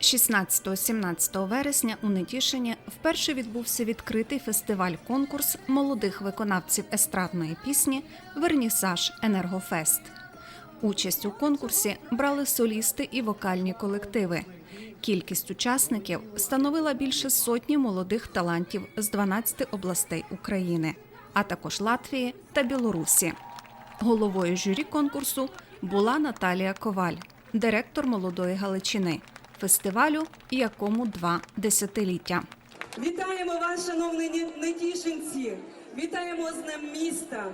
16-17 вересня у Нетішині вперше відбувся відкритий фестиваль-конкурс молодих виконавців естрадної пісні Вернісаж Енергофест. Участь у конкурсі брали солісти і вокальні колективи. Кількість учасників становила більше сотні молодих талантів з 12 областей України, а також Латвії та Білорусі. Головою журі конкурсу була Наталія Коваль, директор молодої Галичини, фестивалю, якому два десятиліття. Вітаємо вас, шановні не- нетішинці! Вітаємо з Днем міста!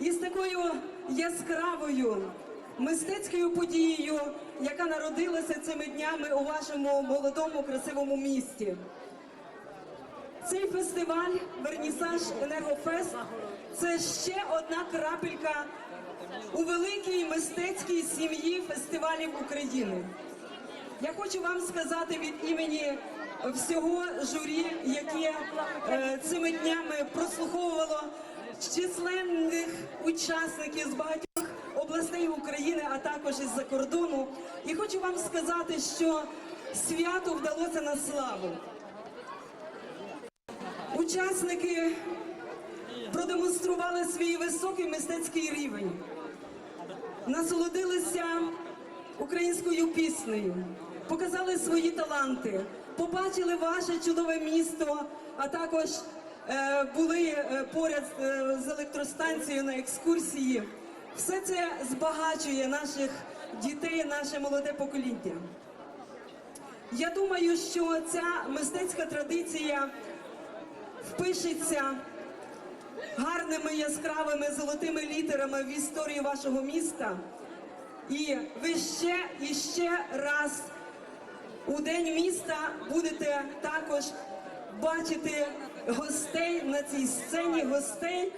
І з такою яскравою мистецькою подією, яка народилася цими днями у вашому молодому красивому місті. Цей фестиваль Вернісаж Енергофест це ще одна крапелька у великій мистецькій сім'ї фестивалів України. Я хочу вам сказати від імені всього журі, яке е, цими днями прослуховувало численних учасників з багатьох областей України, а також із-за кордону. І хочу вам сказати, що свято вдалося на славу. Учасники продемонстрували свій високий мистецький рівень насолодилися українською піснею, показали свої таланти, побачили ваше чудове місто, а також е, були е, поряд е, з електростанцією на екскурсії. Все це збагачує наших дітей, наше молоде покоління. Я думаю, що ця мистецька традиція впишеться гарними яскравими золотими літерами в історії вашого міста. І ви ще і ще раз у день міста будете також бачити гостей на цій сцені, гостей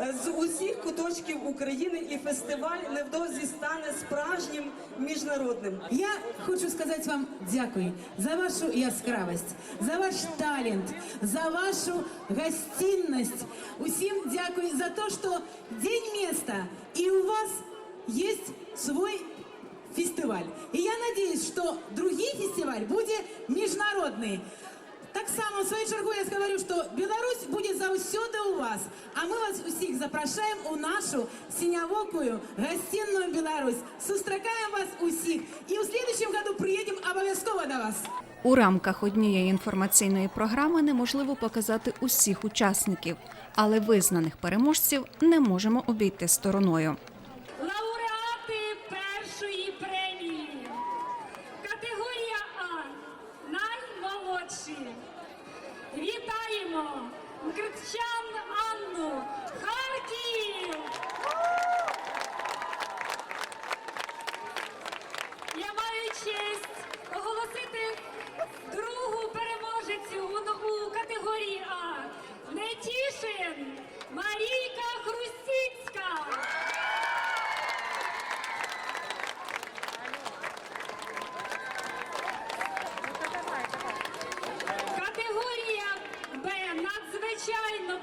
е, з усіх куточків України, і фестиваль невдовзі стане справжнім міжнародним. Я хочу сказати вам дякую за вашу яскравість, за ваш талант, за вашу гостинність. Усім дякую за те, що день міста і у вас є свой фестиваль. І я надеюсь, що другий фестиваль буде міжнародний. Так само, в свою чергу, я говорю, що Білорусь буде завсюди у вас. А ми вас усіх запрошуємо у нашу синявокую гостинную Білорусь. Зустрічаємо вас усіх. І у следующем году приїдемо обов'язково до вас. У рамках однієї інформаційної програми неможливо показати усіх учасників, але визнаних переможців не можемо обійти стороною.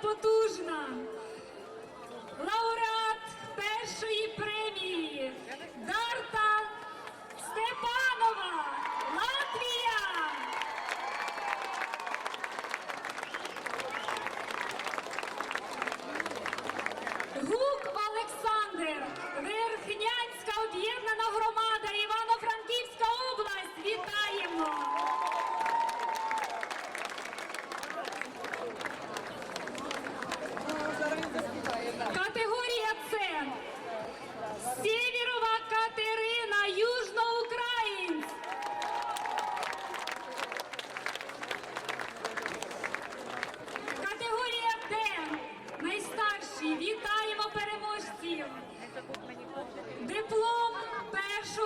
Надзвичайно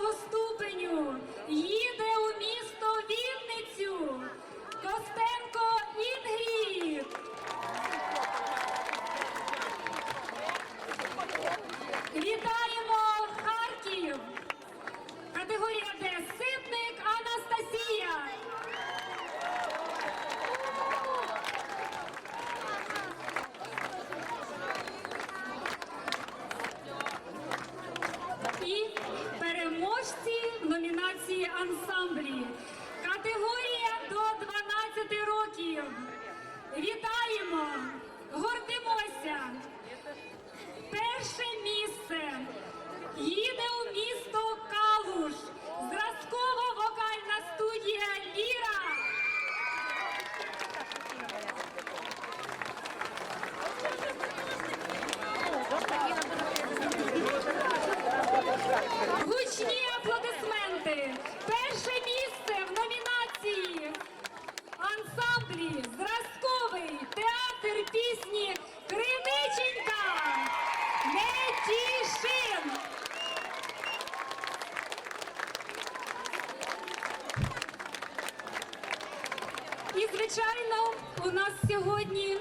Христос! музичні ансамблі. Категорія до 12 років. Вітаємо! Гордимося! Перше місце їде у місто Ка. Звичайно, у нас сьогодні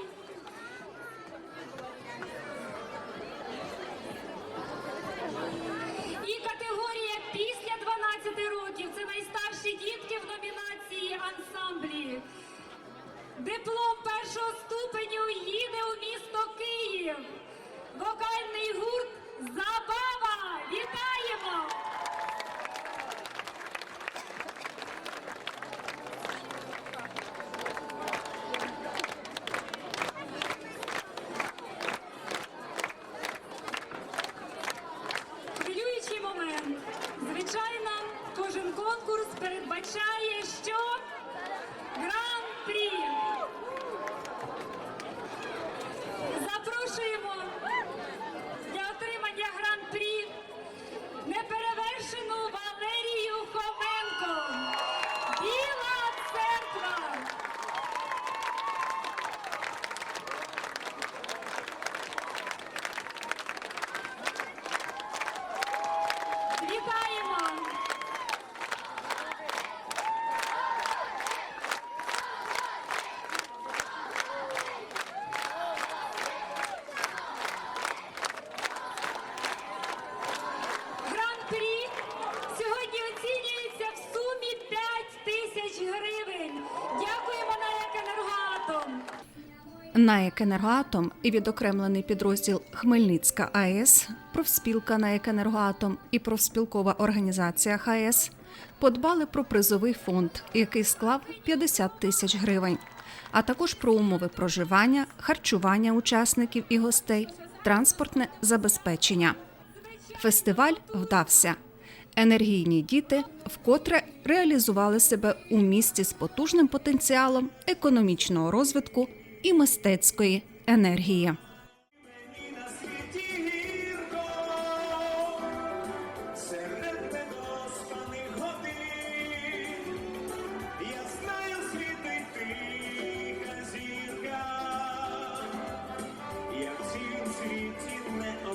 і категорія після 12 років. Це найстарші дітки в номінації ансамблі. Диплом першого Вітаємо! Гран-прі сьогодні оцінюється в сумі 5 тисяч гривень. Дякуємо на «Енергоатом». НАЕК «Енергоатом» і відокремлений підрозділ Хмельницька АЕС, профспілка НАЕК «Енергоатом» і профспілкова організація ХАЕС подбали про призовий фонд, який склав 50 тисяч гривень, а також про умови проживання, харчування учасників і гостей, транспортне забезпечення. Фестиваль вдався. Енергійні діти вкотре реалізували себе у місті з потужним потенціалом економічного розвитку і мистецької енергії. Як цім світі не